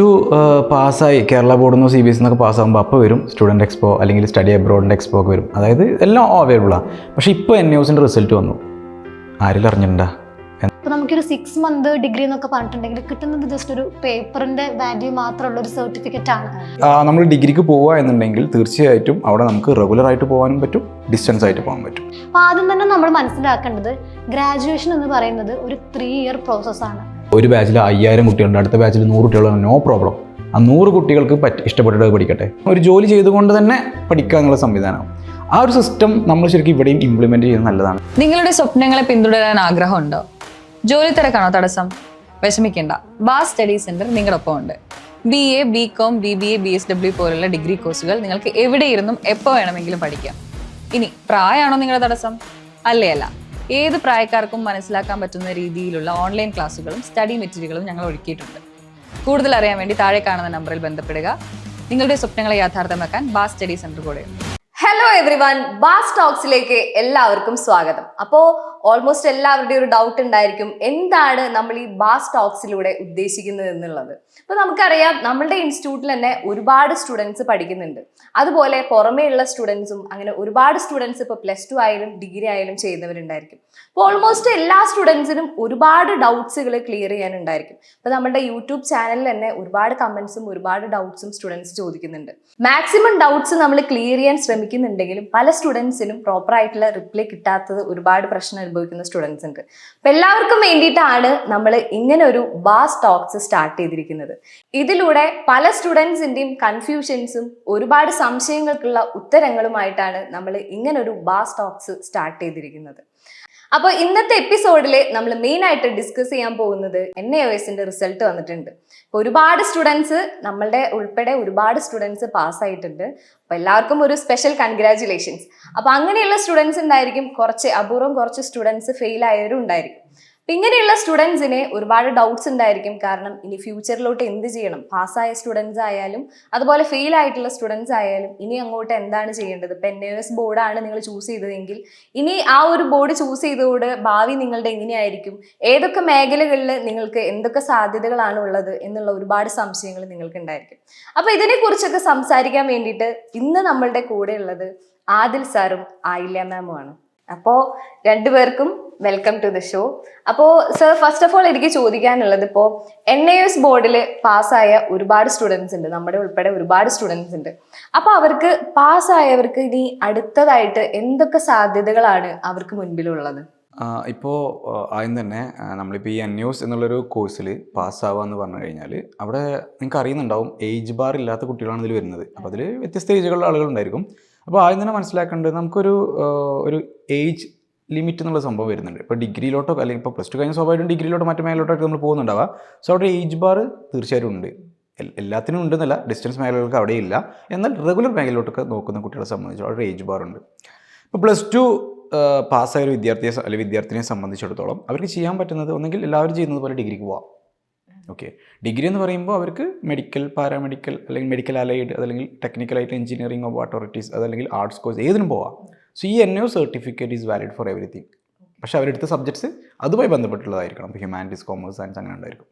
To പാസ്സായി കേരള ബോർഡിൽ നിന്ന് സി ബി എസ് എന്നൊക്കെ പാസ്സാകുമ്പോൾ അപ്പോൾ വരും സ്റ്റുഡന്റ് എക്സ്പോ അല്ലെങ്കിൽ സ്റ്റഡി അബ്രോഡിന്റെ എക്സ്പോ ഒക്കെ വരും. അതായത് എല്ലാം അവൈലബിളാണ് പക്ഷേ ഇപ്പോൾ എൻ ന്യൂസിന്റെ റിസൾട്ട് വന്നു. ആരെങ്കിലും അറിഞ്ഞിട്ടുണ്ടാ? നമുക്കൊരു സിക്സ് മന്ത് ഡിഗ്രി എന്നൊക്കെ പറഞ്ഞിട്ടുണ്ടെങ്കിൽ കിട്ടുന്നത് ജസ്റ്റ് ഒരു പേപ്പറിന്റെ വാല്യൂ മാത്രമുള്ള ഒരു സർട്ടിഫിക്കറ്റ് ആണ്. നമ്മൾ ഡിഗ്രിക്ക് പോവുക എന്നുണ്ടെങ്കിൽ തീർച്ചയായിട്ടും അവിടെ നമുക്ക് റെഗുലർ ആയിട്ട് പോകാനും പറ്റും ഡിസ്റ്റൻസ് ആയിട്ട് പോകാൻ പറ്റും. അപ്പൊ ആദ്യം തന്നെ നമ്മൾ മനസ്സിലാക്കേണ്ടത് ഗ്രാജുവേഷൻ എന്ന് പറയുന്നത് ഒരു ത്രീ ഇയർ പ്രോസസ്സാണ് ഒരു ബാച്ചിൽ അയ്യായിരം കുട്ടികളുണ്ട്. അടുത്ത ബാച്ചിൽ നൂറ് കുട്ടികളുണ്ട്. നോ പ്രോബ്ലം ആ നൂറ് കുട്ടികൾക്ക് പറ്റി ഇഷ്ടപ്പെട്ടിട്ട് പഠിക്കട്ടെ. ഒരു ജോലി ചെയ്തുകൊണ്ട് തന്നെ പഠിക്കുക എന്നുള്ള സംവിധാനം. ആ ഒരു സിസ്റ്റം നമ്മൾ ശരിക്കും ഇവിടെയും ഇംപ്ലിമെന്റ് ചെയ്യുന്നത് നല്ലതാണ്. നിങ്ങളുടെ സ്വപ്നങ്ങളെ പിന്തുടരാൻ ആഗ്രഹമുണ്ടോ? ജോലി തിരക്കാണോ തടസ്സം? വിഷമിക്കേണ്ട. ബാസ് സ്റ്റഡി സെന്റർ നിങ്ങളൊപ്പം ഉണ്ട്. B A B com B B A B S W പോലുള്ള ഡിഗ്രി കോഴ്സുകൾ നിങ്ങൾക്ക് എവിടെ ഇരുന്നും എപ്പോൾ വേണമെങ്കിലും പഠിക്കാം. ഇനി പ്രായമാണോ നിങ്ങളുടെ തടസ്സം? അല്ലേ അല്ല. ഏത് പ്രായക്കാർക്കും മനസ്സിലാക്കാൻ പറ്റുന്ന രീതിയിലുള്ള ഓൺലൈൻ ക്ലാസ്സുകളും സ്റ്റഡി മെറ്റീരിയലുകളും ഞങ്ങൾ ഒരുക്കിയിട്ടുണ്ട്. കൂടുതൽ അറിയാൻ വേണ്ടി താഴെ കാണുന്ന നമ്പറിൽ ബന്ധപ്പെടുക. നിങ്ങളുടെ സ്വപ്നങ്ങളെ യാഥാർത്ഥ്യമാക്കാൻ ബാസ് സ്റ്റഡി സെന്റർ കൂടെ ഹലോ എവ്രി വൺ ബാസ് ടോക്സിലേക്ക് എല്ലാവർക്കും സ്വാഗതം. അപ്പോൾ ഓൾമോസ്റ്റ് എല്ലാവരുടെയും ഒരു ഡൗട്ട് ഉണ്ടായിരിക്കും. എന്താണ് നമ്മൾ ഈ ബാസ് ടോക്സിലൂടെ ഉദ്ദേശിക്കുന്നത് എന്നുള്ളത്. അപ്പോൾ നമുക്കറിയാം നമ്മളുടെ ഇൻസ്റ്റിറ്റ്യൂട്ടിൽ തന്നെ ഒരുപാട് സ്റ്റുഡൻസ് പഠിക്കുന്നുണ്ട്. അതുപോലെ പുറമേയുള്ള സ്റ്റുഡൻസും അങ്ങനെ ഒരുപാട് സ്റ്റുഡൻസ് ഇപ്പോൾ പ്ലസ് ടു ആയാലും ഡിഗ്രി ആയാലും ചെയ്യുന്നവരുണ്ടായിരിക്കും. അപ്പോൾ ഓൾമോസ്റ്റ് എല്ലാ സ്റ്റുഡൻസിനും ഒരുപാട് ഡൗട്ട്സുകൾ ക്ലിയർ ചെയ്യാനുണ്ടായിരിക്കും. അപ്പോൾ നമ്മുടെ യൂട്യൂബ് ചാനലിൽ തന്നെ ഒരുപാട് കമന്റ്സും ഒരുപാട് ഡൗട്ട്സും സ്റ്റുഡൻസ് ചോദിക്കുന്നുണ്ട്. മാക്സിമം ഡൗട്ട്സ് നമ്മൾ ക്ലിയർ ചെയ്യാൻ ശ്രമിക്കുന്നുണ്ടെങ്കിലും പല സ്റ്റുഡൻസിനും പ്രോപ്പർ ആയിട്ടുള്ള റിപ്ലൈ കിട്ടാത്തത് ഒരുപാട് പ്രശ്നം അനുഭവിക്കുന്ന സ്റ്റുഡൻസ് ഉണ്ട്. അപ്പം എല്ലാവർക്കും വേണ്ടിയിട്ടാണ് നമ്മൾ ഇങ്ങനെ ഒരു ബാസ് ടോക്സ് സ്റ്റാർട്ട് ചെയ്തിരിക്കുന്നത്. ഇതിലൂടെ പല സ്റ്റുഡൻസിന്റെയും കൺഫ്യൂഷൻസും ഒരുപാട് സംശയങ്ങൾക്കുള്ള ഉത്തരങ്ങളുമായിട്ടാണ് നമ്മൾ ഇങ്ങനൊരു ബാസ് ടോക്സ് സ്റ്റാർട്ട് ചെയ്തിരിക്കുന്നത്. അപ്പോൾ ഇന്നത്തെ എപ്പിസോഡിൽ നമ്മൾ മെയിൻ ആയിട്ട് ഡിസ്കസ് ചെയ്യാൻ പോകുന്നത് എൻ എ ഒ എസിന്റെ റിസൾട്ട് വന്നിട്ടുണ്ട്. അപ്പോൾ ഒരുപാട് സ്റ്റുഡൻസ് നമ്മളുടെ ഉൾപ്പെടെ ഒരുപാട് സ്റ്റുഡൻസ് പാസ്സായിട്ടുണ്ട് അപ്പോൾ എല്ലാവർക്കും ഒരു സ്പെഷ്യൽ കൺഗ്രാറ്റുലേഷൻസ് അപ്പോൾ അങ്ങനെയുള്ള സ്റ്റുഡൻസ് ഉണ്ടായിരിക്കും കുറച്ച് അപൂർവം കുറച്ച് സ്റ്റുഡൻസ് ഫെയിൽ ആയവരും ഉണ്ടായിരിക്കും അപ്പം ഇങ്ങനെയുള്ള സ്റ്റുഡൻസിന് ഒരുപാട് ഡൗട്ട്സ് ഉണ്ടായിരിക്കും. കാരണം ഇനി ഫ്യൂച്ചറിലോട്ട് എന്ത് ചെയ്യണം? പാസ്സായ സ്റ്റുഡൻസ് ആയാലും അതുപോലെ ഫെയിൽ ആയിട്ടുള്ള സ്റ്റുഡൻസ് ആയാലും ഇനി അങ്ങോട്ട് എന്താണ് ചെയ്യേണ്ടത്? ഇപ്പം എൻ ബോർഡാണ് നിങ്ങൾ ചൂസ് ചെയ്തതെങ്കിൽ ഇനി ആ ഒരു ബോർഡ് ചൂസ് ചെയ്തതോട് ഭാവി നിങ്ങളുടെ എങ്ങനെയായിരിക്കും? ഏതൊക്കെ മേഖലകളിൽ നിങ്ങൾക്ക് എന്തൊക്കെ സാധ്യതകളാണ് ഉള്ളത് എന്നുള്ള ഒരുപാട് സംശയങ്ങൾ നിങ്ങൾക്ക് ഉണ്ടായിരിക്കും അപ്പോൾ ഇതിനെക്കുറിച്ചൊക്കെ സംസാരിക്കാൻ വേണ്ടിയിട്ട് ഇന്ന് നമ്മളുടെ കൂടെ ഉള്ളത് ആദിൽ സാറും ആയില്ല മാമുമാണ് അപ്പോൾ രണ്ടുപേർക്കും വെൽക്കം ടു ദ ഷോ അപ്പോ സർ ഫസ്റ്റ് ഓഫ് ഓൾ എനിക്ക് ചോദിക്കാനുള്ളത് ഇപ്പോൾ എൻ എ എസ് ബോർഡിൽ പാസ്സായ ഒരുപാട് സ്റ്റുഡൻസ് ഉണ്ട്. നമ്മുടെ ഉൾപ്പെടെ ഒരുപാട് സ്റ്റുഡൻസ് ഉണ്ട്. അപ്പോൾ അവർക്ക് പാസ്സായവർക്ക് ഇനി അടുത്തതായിട്ട് എന്തൊക്കെ സാധ്യതകളാണ് അവർക്ക് മുൻപിലുള്ളത്? ഇപ്പോൾ ആദ്യം തന്നെ നമ്മളിപ്പോൾ ഈ അന്യൂസ് ന്യൂസ് എന്നുള്ളൊരു കോഴ്സിൽ പാസ്സാവുക എന്ന് പറഞ്ഞു കഴിഞ്ഞാൽ അവിടെ നിങ്ങൾക്ക് അറിയുന്നുണ്ടാവും ഏജ് ബാർ ഇല്ലാത്ത കുട്ടികളാണ് ഇതിൽ വരുന്നത്. അപ്പോൾ അതിൽ വ്യത്യസ്ത ഏജുകളുടെ ആളുകളുണ്ടായിരിക്കും അപ്പോൾ ആദ്യം തന്നെ മനസ്സിലാക്കേണ്ടത് നമുക്കൊരു ഒരു ഏജ് ലിമിറ്റ് എന്നുള്ള സംഭവം വരുന്നുണ്ട്. ഇപ്പോൾ ഡിഗ്രിയിലോട്ടോ അല്ലെങ്കിൽ ഇപ്പോൾ പ്ലസ് ടു കഴിഞ്ഞ സ്വാഭാവികമായിട്ടും ഡിഗ്രിയിലോട്ടോ മറ്റു മേലോട്ടൊക്കെ നമ്മൾ പോകുന്നുണ്ടാവുക സോ അവിടെ ഏജ് ബാർ തീർച്ചയായിട്ടും ഉണ്ട്. എല്ലാത്തിനും ഉണ്ടെന്നല്ല ഡിസ്റ്റൻസ് മേഖലകൾക്ക് അവിടെ ഇല്ല എന്നാൽ റെഗുലർ മേഖലയിലോട്ടൊക്കെ നോക്കുന്ന കുട്ടികളെ സംബന്ധിച്ച് അവിടെ ഏജ് ബാർ ഉണ്ട്. ഇപ്പോൾ പ്ലസ് ടു പാസ്സായ ഒരു വിദ്യാർത്ഥിയെ അല്ലെങ്കിൽ വിദ്യാർത്ഥിനിയെ സംബന്ധിച്ചിടത്തോളം അവർക്ക് ചെയ്യാൻ പറ്റുന്നത് ഒന്നെങ്കിൽ എല്ലാവരും ചെയ്യുന്നത് പോലെ ഡിഗ്രിക്ക് പോവാം. ഓക്കെ ഡിഗ്രി എന്ന് പറയുമ്പോൾ അവർക്ക് മെഡിക്കൽ പാരാമെഡിക്കൽ അല്ലെങ്കിൽ മെഡിക്കൽ അലൈഡ് അതല്ലെങ്കിൽ ടെക്നിക്കലായിട്ട് എഞ്ചിനീയറിംഗ് ഓഫ് അതോറിറ്റീസ് അതല്ലെങ്കിൽ ആർട്സ് കോഴ്സ് ഏതിനും പോവാം. സോ ഈ N O certificate is valid for everything പക്ഷേ അവരെടുത്ത സബ്ജക്ട്സ് അതുമായി ബന്ധപ്പെട്ടുള്ളതായിരിക്കണം. ഇപ്പോൾ ഹ്യൂമാനിറ്റീസ് കോമേഴ്സ് സയൻസ് അങ്ങനെ ഉണ്ടായിരിക്കും.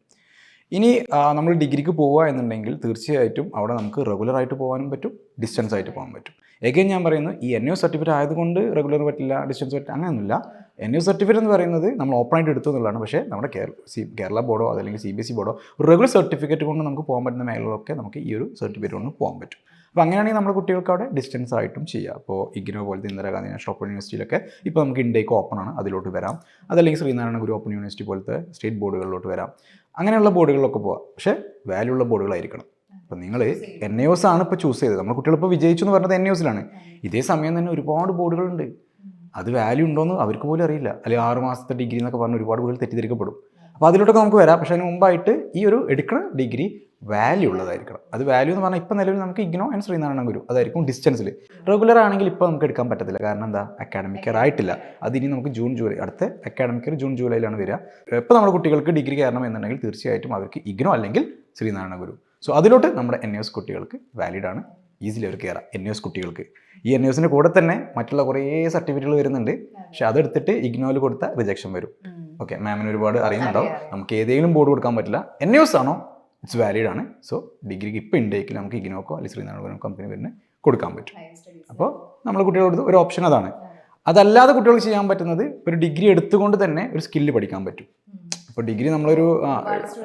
ഇനി നമ്മൾ ഡിഗ്രിക്ക് പോവുക എന്നുണ്ടെങ്കിൽ തീർച്ചയായിട്ടും അവിടെ നമുക്ക് റെഗുലറായിട്ട് പോകാനും പറ്റും ഡിസ്റ്റൻസ് ആയിട്ട് പോകാൻ പറ്റും. എഗൈൻ ഞാൻ പറയുന്നു ഈ എൻ ഒ സർട്ടിഫിക്കറ്റ് ആയതുകൊണ്ട് റെഗുലർ പറ്റില്ല ഡിസ്റ്റൻസ് പറ്റില്ല അങ്ങനെയൊന്നുമില്ല. എൻ യു സർട്ടിഫിക്കറ്റ് എന്ന് പറയുന്നത് നമ്മൾ ഓപ്പൺ ആയിട്ട് എടുത്തു എന്നുള്ളതാണ്. പക്ഷേ നമ്മുടെ കേരള സി കേരള ബോർഡോ അതല്ലെങ്കിൽ സി ബി എസ് ഇ ബോർഡോ റെഗുലർ സർട്ടിഫിക്കറ്റ് കൊണ്ട് നമുക്ക് പോകാൻ പറ്റുന്ന മേഖലകളൊക്കെ നമുക്ക് ഈ ഒരു സർട്ടിഫിക്കറ്റ് കൊണ്ട് പോകാൻ പറ്റും. അപ്പോൾ അങ്ങനെയാണെങ്കിൽ നമ്മുടെ കുട്ടികൾക്ക് അവിടെ ഡിസ്റ്റൻസ് ആയിട്ടും ചെയ്യാം. അപ്പോൾ ഇഗ്നോ പോലത്തെ ഇന്ദിരാഗാന്ധി നാഷണൽ ഓപ്പൺ യൂണിവേഴ്സിറ്റിയിലൊക്കെ ഇപ്പോൾ നമുക്ക് ഇൻഡേക്ക് ഓപ്പൺ ആണ് അതിലോട്ട് വരാം. അതല്ലെങ്കിൽ ശ്രീനാരായണ ഗുരു ഓപ്പൺ യൂണിവേഴ്സിറ്റി പോലത്തെ സ്റ്റേറ്റ് ബോർഡുകളിലോട്ട് വരാം. അങ്ങനെയുള്ള ബോർഡുകളിലൊക്കെ പോവാം. പക്ഷേ വാല്യൂ ഉള്ള ബോർഡുകളായിരിക്കണം. അപ്പം നിങ്ങൾ എൻ എ ആണ് ഇപ്പോൾ ചൂസ് ചെയ്തത്. നമ്മുടെ കുട്ടികൾ ഇപ്പോൾ വിജയിച്ചു എന്ന് പറഞ്ഞത് എൻ എ ഇതേ സമയം തന്നെ ഒരുപാട് ബോർഡുകളുണ്ട്. അത് വാല്യൂ ഉണ്ടോയെന്ന് അവർക്ക് പോലും അറിയില്ല. അല്ലെങ്കിൽ ആറ് മാസത്തെ ഡിഗ്രി എന്നൊക്കെ പറഞ്ഞ് ഒരുപാട് കുട്ടികൾ തെറ്റിദ്ധരിക്കപ്പെടും. അപ്പോൾ അതിലോട്ടൊക്കെ നമുക്ക് വരാം. പക്ഷേ അതിന് മുമ്പായിട്ട് ഈ ഒരു എടുക്കുന്ന ഡിഗ്രി വാല്യൂ ഉള്ളതായിരിക്കണം. അത് വാല്യൂ എന്ന് പറഞ്ഞാൽ ഇപ്പം നിലവിൽ നമുക്ക് ഇഗ്നോ ആൻഡ് ശ്രീനാരായണ ഗുരു അതായിരിക്കും ഡിസ്റ്റൻസിൽ റെഗുലർ ആണെങ്കിൽ ഇപ്പോൾ നമുക്ക് എടുക്കാൻ പറ്റത്തില്ല. കാരണം എന്താ? അക്കാഡമിക് ഇയർ ആയിട്ടില്ല. അതിനി നമുക്ക് ജൂൺ ജൂലൈ അടുത്ത അക്കാഡമിക് ഇയർ ജൂൺ ജൂലൈയിലാണ് വരിക. ഇപ്പോൾ നമ്മുടെ കുട്ടികൾക്ക് ഡിഗ്രി കയറണം എന്നുണ്ടെങ്കിൽ തീർച്ചയായിട്ടും അവർക്ക് ഇഗ്നോ അല്ലെങ്കിൽ ശ്രീനാരായണ ഗുരു. സോ അതിലോട്ട് നമ്മുടെ എൻ എസ് കുട്ടികൾക്ക് വാലിഡ് ആണ്. ഈസിലി അവർ കയറാം എൻ എസ് കുട്ടികൾക്ക്. ഈ എൻ എസിന്റെ കൂടെ തന്നെ മറ്റുള്ള കുറേ സർട്ടിഫിക്കറ്റുകൾ വരുന്നുണ്ട്. പക്ഷെ അതെടുത്തിട്ട് ഇഗ്നോയിൽ കൊടുത്ത റിജക്ഷൻ വരും. ഓക്കെ മാമിന് ഒരുപാട് അറിയുന്നുണ്ടാവും. നമുക്ക് ഏതെങ്കിലും ബോർഡ് കൊടുക്കാൻ പറ്റില്ല. എൻ എസ് ആണോ? ഇറ്റ്സ് വാലിഡ് ആണ്. സോ ഡിഗ്രിക്ക് ഇപ്പോൾ ഉണ്ടെങ്കിൽ നമുക്ക് ഇഗ്നോക്കോ അല്ലെങ്കിൽ ശ്രീനാരായണ കമ്പനി വരുന്ന കൊടുക്കാൻ പറ്റും. അപ്പോൾ നമ്മൾ കുട്ടികളോട് ഒരു ഓപ്ഷൻ അതാണ്. അതല്ലാതെ കുട്ടികൾക്ക് ചെയ്യാൻ പറ്റുന്നത് ഒരു ഡിഗ്രി എടുത്തുകൊണ്ട് തന്നെ ഒരു സ്കില്ല് പഠിക്കാൻ പറ്റും. ഇപ്പോൾ ഡിഗ്രി നമ്മളൊരു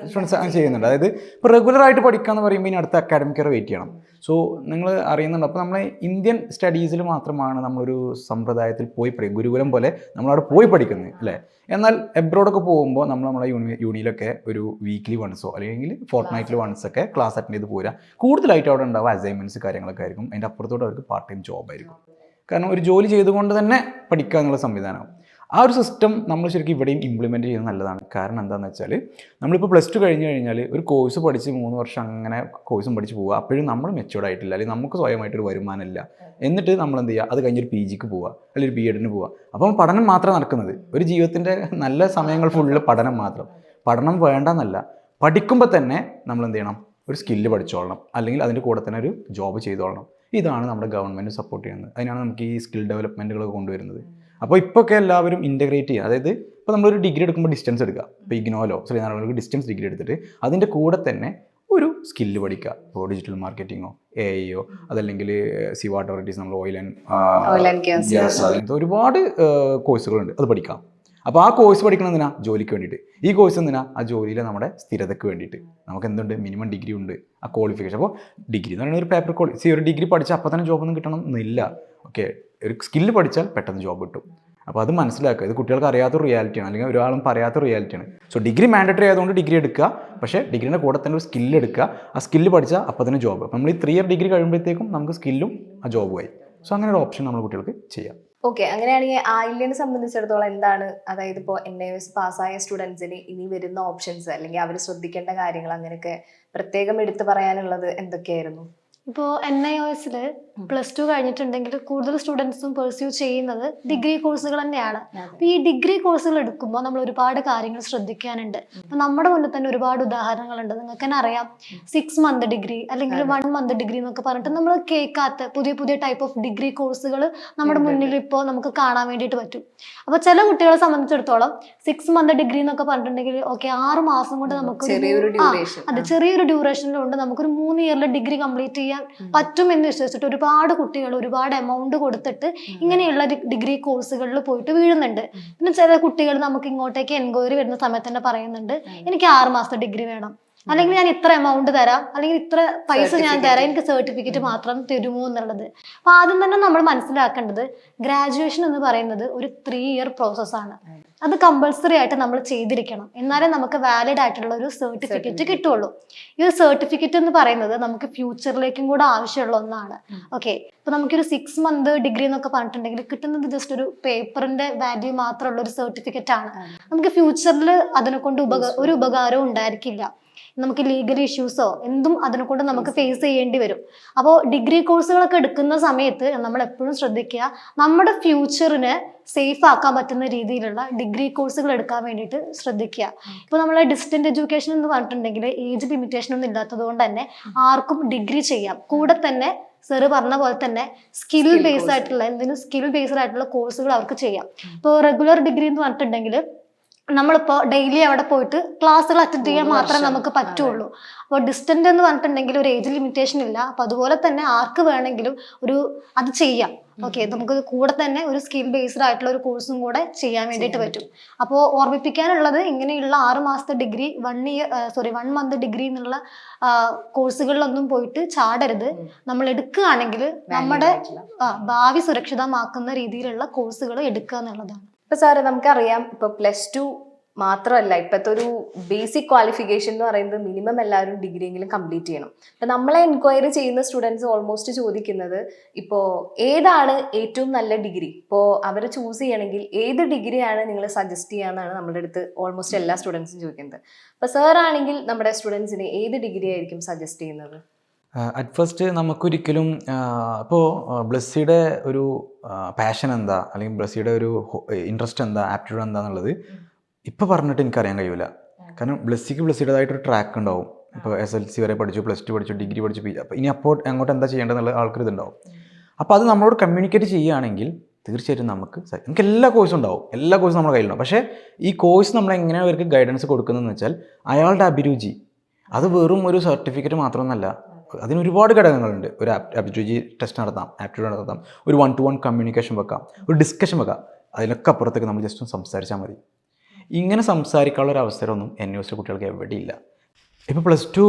സ്റ്റുഡൻസ് ചെയ്യുന്നുണ്ട്. അതായത് ഇപ്പോൾ റെഗുലറായിട്ട് പഠിക്കുക എന്ന് പറയുമ്പോൾ ഇനി അടുത്ത അക്കാഡമിക് ഇയർ വെയിറ്റ് ചെയ്യണം. സോ നിങ്ങൾ അറിയുന്നുണ്ട്. അപ്പോൾ നമ്മളെ ഇന്ത്യൻ സ്റ്റഡീസിൽ മാത്രമാണ് നമ്മളൊരു സമ്പ്രദായത്തിൽ പോയി പഠിക്കും ഗുരുകുലം പോലെ നമ്മളവിടെ പോയി പഠിക്കുന്നത് അല്ലേ? എന്നാൽ എബ്രോഡൊക്കെ പോകുമ്പോൾ നമ്മൾ നമ്മുടെ യൂണി യൂണിയിലൊക്കെ ഒരു വീക്ക്ലി വൺസോ അല്ലെങ്കിൽ ഫോർട്ട് നൈറ്റിൽ വൺസ് ഒക്കെ ക്ലാസ് അറ്റൻഡ് ചെയ്ത് പോരാ കൂടുതലായിട്ട് അവിടെ ഉണ്ടാവുക അസൈൻമെന്റ്സ് കാര്യങ്ങളൊക്കെ ആയിരിക്കും. അതിന്റെ അപ്പുറത്തോട്ട് അവർക്ക് പാർട്ട് ടൈം ജോബ് ആയിരിക്കും കാരണം ഒരു ജോലി ചെയ്തുകൊണ്ട് തന്നെ പഠിക്കുക എന്നുള്ള സംവിധാനം. ആ ഒരു സിസ്റ്റം നമ്മൾ ശരിക്കും ഇവിടെയും ഇംപ്ലിമെന്റ് ചെയ്യുന്നത് നല്ലതാണ്. കാരണം എന്താണെന്ന് വെച്ചാൽ നമ്മളിപ്പോൾ പ്ലസ് ടു കഴിഞ്ഞ് കഴിഞ്ഞാൽ ഒരു കോഴ്സ് പഠിച്ച് മൂന്ന് വർഷം അങ്ങനെ കോഴ്സും പഠിച്ച് പോവുക. അപ്പോഴും നമ്മൾ മെച്ചുവേർഡ് ആയിട്ടില്ല. അല്ലെങ്കിൽ നമുക്ക് സ്വയമായിട്ടൊരു വരുമാനമില്ല. എന്നിട്ട് നമ്മൾ എന്ത് ചെയ്യുക? അത് കഴിഞ്ഞൊരു പി ജിക്ക് പോവുക. അല്ലെങ്കിൽ ഒരു ബി എഡിന് പോവുക. അപ്പം പഠനം മാത്രം നടക്കുന്നത്. ഒരു ജീവിതത്തിന്റെ നല്ല സമയങ്ങൾ ഫുള്ള് പഠനം മാത്രം. പഠനം വേണ്ടെന്നല്ല. പഠിക്കുമ്പോൾ തന്നെ നമ്മൾ എന്ത് ചെയ്യണം? ഒരു സ്കില്ല് പഠിച്ചോളണം. അല്ലെങ്കിൽ അതിന്റെ കൂടെ തന്നെ ഒരു ജോബ് ചെയ്തോളണം. ഇതാണ് നമ്മുടെ ഗവൺമെന്റ് സപ്പോർട്ട് ചെയ്യുന്നത്. അതിനാണ് നമുക്ക് ഈ സ്കിൽ ഡെവലപ്മെന്റുകളൊക്കെ കൊണ്ടുവരുന്നത്. അപ്പോൾ ഇപ്പോഴൊക്കെ എല്ലാവരും ഇന്റഗ്രേറ്റ് ചെയ്യുക. അതായത് ഇപ്പോൾ നമ്മളൊരു ഡിഗ്രി എടുക്കുമ്പോൾ ഡിസ്റ്റൻസ് എടുക്കുക. ഇപ്പോൾ ഇഗ്നോലോ ശ്രീനാരായണ ഡിസ്റ്റൻസ് ഡിഗ്രി എടുത്തിട്ട് അതിന്റെ കൂടെ തന്നെ ഒരു സ്കില്ല് പഠിക്കുക. ഇപ്പോൾ ഡിജിറ്റൽ മാർക്കറ്റിങ്ങോ എ ഐയോ അതല്ലെങ്കിൽ സി വാട്ട് അതോറിറ്റീസ് നമ്മൾ ഓയിൽ ആൻഡ് ഗ്യാസ് അങ്ങനത്തെ ഒരുപാട് കോഴ്സുകളുണ്ട് അത് പഠിക്കാം. അപ്പോൾ ആ കോഴ്സ് പഠിക്കണം എന്തിനാ? ജോലിക്ക് വേണ്ടിയിട്ട്. ഈ കോഴ്സ് എന്തിനാ? ആ ജോലിയിലെ നമ്മുടെ സ്ഥിരതയ്ക്ക് വേണ്ടിയിട്ട്. നമുക്ക് എന്തുണ്ട് മിനിമം ഡിഗ്രി ഉണ്ട്. ആ ക്വാളിഫിക്കേഷൻ അപ്പോൾ ഡിഗ്രി എന്ന് പറയുന്നത് ഒരു പേപ്പർ ക്വാളി സി ഒരു ഡിഗ്രി പഠിച്ചാൽ അപ്പോൾ തന്നെ ജോബൊന്നും കിട്ടണം എന്നില്ല ഓക്കെ ഒരു സ്കില്ല് പഠിച്ചാൽ പെട്ടെന്ന് ജോബ് കിട്ടും. അപ്പോൾ അത് മനസ്സിലാക്കുക. ഇത് കുട്ടികൾക്ക് അറിയാത്ത റിയാലിറ്റിയാണ് അല്ലെങ്കിൽ ഒരാളും പറയാത്ത റിയാലിറ്റിയാണ് സോ ഡിഗ്രി മാൻഡറ്ററി ആയതുകൊണ്ട് ഡിഗ്രി എടുക്കുക. പക്ഷേ ഡിഗ്രീന്റെ കൂടെ തന്നെ ഒരു സ്കില്ല് എടുക്കുക. ആ സ്കില്ല് പഠിച്ചാൽ അപ്പോൾ തന്നെ ജോബ് അപ്പോൾ നമ്മൾ ഈ ത്രീ ഇയർ ഡിഗ്രി കഴിയുമ്പോഴത്തേക്കും നമുക്ക് സ്കില്ലും ആ ജോബുമായി സോ അങ്ങനെ ഒരു ഓപ്ഷൻ നമ്മൾ കുട്ടികൾക്ക് ചെയ്യാം. ഓക്കെ അങ്ങനെയാണെങ്കിൽ ആയില്യനെ സംബന്ധിച്ചിടത്തോളം എന്താണ്? അതായത് ഇപ്പോൾ എൻ ഐ എസ് പാസ്സായ സ്റ്റുഡൻസിന് ഇനി വരുന്ന ഓപ്ഷൻസ് അല്ലെങ്കിൽ അവർ ശ്രദ്ധിക്കേണ്ട കാര്യങ്ങൾ അങ്ങനെയൊക്കെ പ്രത്യേകം എടുത്തു പറയാനുള്ളത് എന്തൊക്കെയായിരുന്നു? ഇപ്പോൾ എൻ ഐ ഒ എസിൽ പ്ലസ് ടു കഴിഞ്ഞിട്ടുണ്ടെങ്കിൽ കൂടുതൽ സ്റ്റുഡൻസും പെർസ്യൂ ചെയ്യുന്നത് ഡിഗ്രി കോഴ്സുകൾ തന്നെയാണ്. അപ്പോൾ ഈ ഡിഗ്രി കോഴ്സുകൾ എടുക്കുമ്പോൾ നമ്മൾ ഒരുപാട് കാര്യങ്ങൾ ശ്രദ്ധിക്കാനുണ്ട്. അപ്പൊ നമ്മുടെ മുന്നിൽ തന്നെ ഒരുപാട് ഉദാഹരണങ്ങളുണ്ട്. നിങ്ങൾക്ക് തന്നെ അറിയാം. സിക്സ് മന്ത് ഡിഗ്രി അല്ലെങ്കിൽ വൺ മന്ത് ഡിഗ്രി എന്നൊക്കെ പറഞ്ഞിട്ട് നമ്മൾ കേൾക്കാത്ത പുതിയ പുതിയ ടൈപ്പ് ഓഫ് ഡിഗ്രി കോഴ്സുകൾ നമ്മുടെ മുന്നിൽ ഇപ്പോൾ നമുക്ക് കാണാൻ വേണ്ടിയിട്ട് പറ്റും. അപ്പൊ ചില കുട്ടികളെ സംബന്ധിച്ചിടത്തോളം സിക്സ് മന്ത് ഡിഗ്രി എന്നൊക്കെ പറഞ്ഞിട്ടുണ്ടെങ്കിൽ ഓക്കെ ആറ് മാസം കൊണ്ട് നമുക്ക് അതെ ചെറിയൊരു ഡ്യൂറേഷനിലുണ്ട് നമുക്കൊരു മൂന്ന് ഇയറിലെ ഡിഗ്രി കംപ്ലീറ്റ് ചെയ്യാൻ പറ്റും എന്ന് വിശ്വസിച്ചിട്ട് ഒരുപാട് കുട്ടികൾ ഒരുപാട് എമൗണ്ട് കൊടുത്തിട്ട് ഇങ്ങനെയുള്ള ഡിഗ്രി കോഴ്സുകളിൽ പോയിട്ട് വീഴുന്നുണ്ട്. പിന്നെ ചില കുട്ടികൾ നമുക്ക് ഇങ്ങോട്ടേക്ക് എൻക്വയറി വരുന്ന സമയത്ത് തന്നെ പറയുന്നുണ്ട് എനിക്ക് ആറ് മാസത്തെ ഡിഗ്രി വേണം. അല്ലെങ്കിൽ ഞാൻ ഇത്ര എമൗണ്ട് തരാം. അല്ലെങ്കിൽ ഇത്ര പൈസ ഞാൻ തരാം. എനിക്ക് സർട്ടിഫിക്കറ്റ് മാത്രം തരുമോ എന്നുള്ളത്. അപ്പൊ ആദ്യം തന്നെ നമ്മൾ മനസ്സിലാക്കേണ്ടത് ഗ്രാജുവേഷൻ എന്ന് പറയുന്നത് ഒരു ത്രീ ഇയർ പ്രോസസ്സാണ് അത് കമ്പൾസറി ആയിട്ട് നമ്മൾ ചെയ്തിരിക്കണം. എന്നാലേ നമുക്ക് വാലിഡ് ആയിട്ടുള്ള ഒരു സർട്ടിഫിക്കറ്റ് കിട്ടുള്ളൂ. ഈ ഒരു സർട്ടിഫിക്കറ്റ് എന്ന് പറയുന്നത് നമുക്ക് ഫ്യൂച്ചറിലേക്കും കൂടെ ആവശ്യമുള്ള ഒന്നാണ്. ഓക്കെ ഇപ്പൊ നമുക്കൊരു സിക്സ് മന്ത് ഡിഗ്രി എന്നൊക്കെ പറഞ്ഞിട്ടുണ്ടെങ്കിൽ കിട്ടുന്നത് ജസ്റ്റ് ഒരു പേപ്പറിന്റെ വാല്യൂ മാത്രമുള്ള ഒരു സർട്ടിഫിക്കറ്റ് ആണ്. നമുക്ക് ഫ്യൂച്ചറിൽ അതിനെ കൊണ്ട് ഉപക ഒരു ഉപകാരവും ഉണ്ടായിരിക്കില്ല. നമുക്ക് ലീഗൽ ഇഷ്യൂസോ എന്തും അതിനെ കൊണ്ട് നമുക്ക് ഫേസ് ചെയ്യേണ്ടി വരും. അപ്പോൾ ഡിഗ്രി കോഴ്സുകളൊക്കെ എടുക്കുന്ന സമയത്ത് നമ്മൾ എപ്പോഴും ശ്രദ്ധിക്കുക നമ്മുടെ ഫ്യൂച്ചറിന് സേഫ് ആക്കാൻ പറ്റുന്ന രീതിയിലുള്ള ഡിഗ്രി കോഴ്സുകൾ എടുക്കാൻ വേണ്ടിയിട്ട് ശ്രദ്ധിക്കുക. ഇപ്പോൾ നമ്മൾ ഡിസ്റ്റന്റ് എഡ്യൂക്കേഷൻ എന്ന് പറഞ്ഞിട്ടുണ്ടെങ്കിൽ ഏജ് ലിമിറ്റേഷൻ ഒന്നും ഇല്ലാത്തത് കൊണ്ട് തന്നെ ആർക്കും ഡിഗ്രി ചെയ്യാം. കൂടെ തന്നെ സാറ് പറഞ്ഞ പോലെ തന്നെ സ്കിൽ ബേസ്ഡ് ആയിട്ടുള്ള എന്തെങ്കിലും സ്കിൽ ബേസ്ഡ് ആയിട്ടുള്ള കോഴ്സുകൾ അവർക്ക് ചെയ്യാം. ഇപ്പോൾ റെഗുലർ ഡിഗ്രി എന്ന് പറഞ്ഞിട്ടുണ്ടെങ്കിൽ നമ്മളിപ്പോൾ ഡെയിലി അവിടെ പോയിട്ട് ക്ലാസ്സുകൾ അറ്റൻഡ് ചെയ്യാൻ മാത്രമേ നമുക്ക് പറ്റുള്ളൂ. അപ്പോൾ ഡിസ്റ്റന്റ് എന്ന് പറഞ്ഞിട്ടുണ്ടെങ്കിൽ ഒരു ഏജ് ലിമിറ്റേഷൻ ഇല്ല. അപ്പോൾ അതുപോലെ തന്നെ ആർക്ക് വേണമെങ്കിലും ഒരു അത് ചെയ്യാം. ഓക്കെ നമുക്ക് കൂടെ തന്നെ ഒരു സ്കിൽ ബേസ്ഡ് ആയിട്ടുള്ള ഒരു കോഴ്സും കൂടെ ചെയ്യാൻ വേണ്ടിയിട്ട് പറ്റും. അപ്പോൾ ഓർമ്മിപ്പിക്കാനുള്ളത് ഇങ്ങനെയുള്ള ആറ് മാസത്തെ degree one year sorry one month degree എന്നുള്ള കോഴ്സുകളിലൊന്നും പോയിട്ട് ചാടരുത്. നമ്മൾ എടുക്കുകയാണെങ്കിൽ നമ്മുടെ ഭാവി സുരക്ഷിതമാക്കുന്ന രീതിയിലുള്ള കോഴ്സുകൾ എടുക്കുക എന്നുള്ളതാണ്. ഇപ്പൊ സാറ് നമുക്കറിയാം ഇപ്പൊ പ്ലസ് ടു മാത്രമല്ല ഇപ്പോഴത്തെ ഒരു ബേസിക് ക്വാളിഫിക്കേഷൻ എന്ന് പറയുന്നത് മിനിമം എല്ലാവരും ഡിഗ്രി എങ്കിലും കംപ്ലീറ്റ് ചെയ്യണം. അപ്പം നമ്മളെ എൻക്വയറി ചെയ്യുന്ന സ്റ്റുഡൻസ് ഓൾമോസ്റ്റ് ചോദിക്കുന്നത് ഇപ്പോൾ ഏതാണ് ഏറ്റവും നല്ല ഡിഗ്രി ഇപ്പോൾ അവർ ചൂസ് ചെയ്യണമെങ്കിൽ ഏത് ഡിഗ്രിയാണ് നിങ്ങൾ സജസ്റ്റ് ചെയ്യാന്നാണ് നമ്മുടെ അടുത്ത് ഓൾമോസ്റ്റ് എല്ലാ സ്റ്റുഡൻസും ചോദിക്കുന്നത്. അപ്പോൾ സാറാണെങ്കിൽ നമ്മുടെ സ്റ്റുഡൻസിന് ഏത് ഡിഗ്രി ആയിരിക്കും സജസ്റ്റ് ചെയ്യുന്നത്? അറ്റ് ഫസ്റ്റ് നമുക്കൊരിക്കലും ഇപ്പോൾ ബ്ലസ്സിയുടെ ഒരു പാഷൻ എന്താ? അല്ലെങ്കിൽ ബ്ലസ്സിയുടെ ഒരു ഇൻട്രസ്റ്റ് എന്താ? ആപ്റ്റിറ്റ്യൂഡ് എന്താന്നുള്ളത് ഇപ്പോൾ പറഞ്ഞിട്ട് എനിക്കറിയാൻ കഴിയില്ല കാരണം ബ്ലസ്സിക്ക് ബ്ലസ്സിയുടേതായിട്ടൊരു ട്രാക്ക് ഉണ്ടാവും. ഇപ്പോൾ എസ് എൽ സി വരെ പഠിച്ചു പ്ലസ് ടു പഠിച്ചു ഡിഗ്രി പഠിച്ചു പി അപ്പോൾ ഇനി അപ്പോൾ അങ്ങോട്ട് എന്താ ചെയ്യേണ്ടതെന്നുള്ള ആൾക്കൊരു ഇതുണ്ടാവും അപ്പോൾ അത് നമ്മളോട് കമ്മ്യൂണിക്കേറ്റ് ചെയ്യുകയാണെങ്കിൽ തീർച്ചയായിട്ടും നമുക്ക് നമുക്ക് എല്ലാ കോഴ്സും ഉണ്ടാവും. എല്ലാ കോഴ്സും നമ്മുടെ കയ്യിലുണ്ടാവും. പക്ഷേ ഈ കോഴ്സ് നമ്മൾ എങ്ങനെയാണ് അവർക്ക് ഗൈഡൻസ് കൊടുക്കുന്നതെന്ന് വെച്ചാൽ അയാളുടെ അഭിരുചി. അത് വെറും ഒരു സർട്ടിഫിക്കറ്റ് അതിന് ഒരുപാട് ഘടകങ്ങളുണ്ട്. ഒരു ആപ്റ്റിറ്റ്യൂഡ് ടെസ്റ്റ് നടത്താം ആപ്റ്റിറ്റ്യൂഡ് നടത്താം ഒരു വൺ ടു വൺ കമ്മ്യൂണിക്കേഷൻ വെക്കാം ഒരു ഡിസ്കഷൻ വെക്കാം. അതിലൊക്കെ അപ്പുറത്തേക്ക് നമ്മൾ ജസ്റ്റ് ഒന്ന് സംസാരിച്ചാൽ മതി. ഇങ്ങനെ സംസാരിക്കാനുള്ള ഒരു അവസരമൊന്നും എൻ യു എസ് കുട്ടികൾക്ക് എവിടെയില്ല. ഇപ്പോൾ പ്ലസ് ടു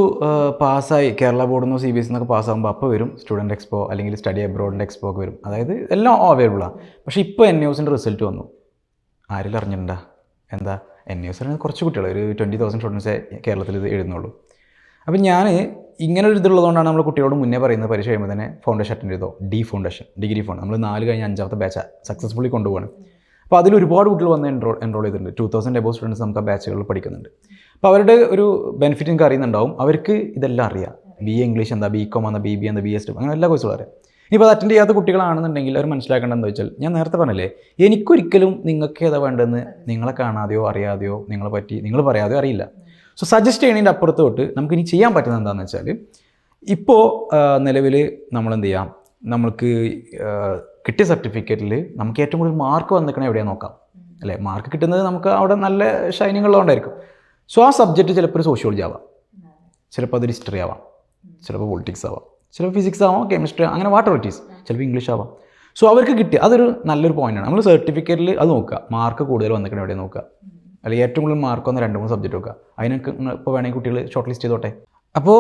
പാസ്സായി കേരള ബോർഡിൽ നിന്നോ സി ബി എസ് നിന്നൊക്കെ പാസ്സാകുമ്പോൾ അപ്പോൾ വരും സ്റ്റുഡന്റ് എക്സ്പോ അല്ലെങ്കിൽ സ്റ്റഡി അബ്രോഡിന്റെ എക്സ്പോ ഒക്കെ വരും. അതായത് എല്ലാം അവൈലബിളാണ് പക്ഷേ ഇപ്പോൾ എൻ യുസിന്റെ റിസൾട്ട് വന്നു. ആരെങ്കിലും അറിഞ്ഞിട്ടുണ്ടാ എന്താ എൻ യുസിന് കുറച്ച് കുട്ടികൾ ഒരു ട്വന്റി തൗസൻഡ് സ്റ്റുഡൻസേ കേരളത്തിൽ ഇത് എഴുതുന്നുള്ളൂ. അപ്പം ഞാൻ ഇങ്ങനെ ഒരു ഇതുള്ളതുകൊണ്ടാണ് നമ്മൾ കുട്ടിയോട് മുന്നേ പറയുന്നത് പരീക്ഷ കഴിയുമ്പോൾ തന്നെ ഫൗണ്ടേഷൻ അറ്റൻഡ് ചെയ്തോ ഡി ഫൗണ്ടേഷൻ ഡിഗ്രി ഫോൺ നമ്മൾ നാല് കഴിഞ്ഞ് അഞ്ചാമത്തെ ബാച്ച് സക്സസ്ഫുള്ളി കൊണ്ടുപോകണം അപ്പോൾ അതിൽ ഒരുപാട് കുട്ടികൾ വന്ന് എൻറോൾ എൻറോൾ ചെയ്തിട്ടുണ്ട്. ടു തൗസൻഡ് എബോ സ്റ്റുഡൻസ് നമുക്ക് ആ ബാച്ചുകളിൽ പഠിക്കുന്നുണ്ട്. അപ്പോൾ അവരുടെ ഒരു ബെനിഫിറ്റ് നിങ്ങൾക്ക് അറിയുന്നുണ്ടാവും. അവർക്ക് ഇതെല്ലാം അറിയാം. ബി എ ഇംഗ്ലീഷ് എന്താ ബി കോം എന്താ ബി ബി എന്താ ബി എസ് അങ്ങനെ എല്ലാ കോഴ്സുകളും അറിയാം. ഇനിയിപ്പോൾ അത് അറ്റൻഡ് ചെയ്യാത്ത കുട്ടികളാണെന്നുണ്ടെങ്കിൽ അവർ മനസ്സിലാക്കേണ്ടത് എന്താ വെച്ചാൽ ഞാൻ നേരത്തെ പറഞ്ഞില്ലേ എനിക്കൊരിക്കലും നിങ്ങൾക്ക് ഏതാ വേണ്ടതെന്ന് നിങ്ങളെ കാണാതെയോ അറിയാതെയോ നിങ്ങളെ പറ്റി നിങ്ങൾ പറയാതെയോ അറിയില്ല. സോ സജസ്റ്റ് ചെയ്യണതിന്റെ അപ്പുറത്ത് തൊട്ട് നമുക്ക് ഇനി ചെയ്യാൻ പറ്റുന്നത് എന്താണെന്ന് വെച്ചാൽ ഇപ്പോൾ നിലവിൽ നമ്മൾ എന്ത് ചെയ്യാം നമുക്ക് കിട്ടിയ സർട്ടിഫിക്കറ്റിൽ നമുക്ക് ഏറ്റവും കൂടുതൽ മാർക്ക് വന്നിരിക്കണേ എവിടെയാ നോക്കാം. അല്ലേ? മാർക്ക് കിട്ടുന്നത് നമുക്ക് അവിടെ നല്ല ഷൈനിങ് ഉള്ളതുകൊണ്ടായിരിക്കും സോ ആ സബ്ജക്റ്റ് ചിലപ്പോൾ ഒരു സോഷ്യോളജി ആവാം. ചിലപ്പോൾ അതൊരു ഹിസ്റ്ററി ആവാം. ചിലപ്പോൾ പൊളിറ്റിക്സ് ആവാം. ചിലപ്പോൾ ഫിസിക്സ് ആവാം കെമിസ്ട്രി അങ്ങനെ വാട്ടർ വെറ്റീസ് ചിലപ്പോൾ ഇംഗ്ലീഷ് ആവാം. സോ അവർക്ക് കിട്ടിയ അതൊരു നല്ലൊരു പോയിന്റാണ് നമ്മൾ സർട്ടിഫിക്കറ്റിൽ അത് നോക്കുക. മാർക്ക് കൂടുതൽ വന്നിക്കണ എവിടെ നോക്കുക. അല്ലെങ്കിൽ ഏറ്റവും കൂടുതൽ മാർക്ക് വന്ന രണ്ട് മൂന്ന് സബ്ജക്റ്റ് വെക്കുക അതിനൊക്കെ ഇപ്പോൾ വേണമെങ്കിൽ കുട്ടികൾ ഷോർട്ട് ലിസ്റ്റ് ചെയ്തോട്ടെ? അപ്പോൾ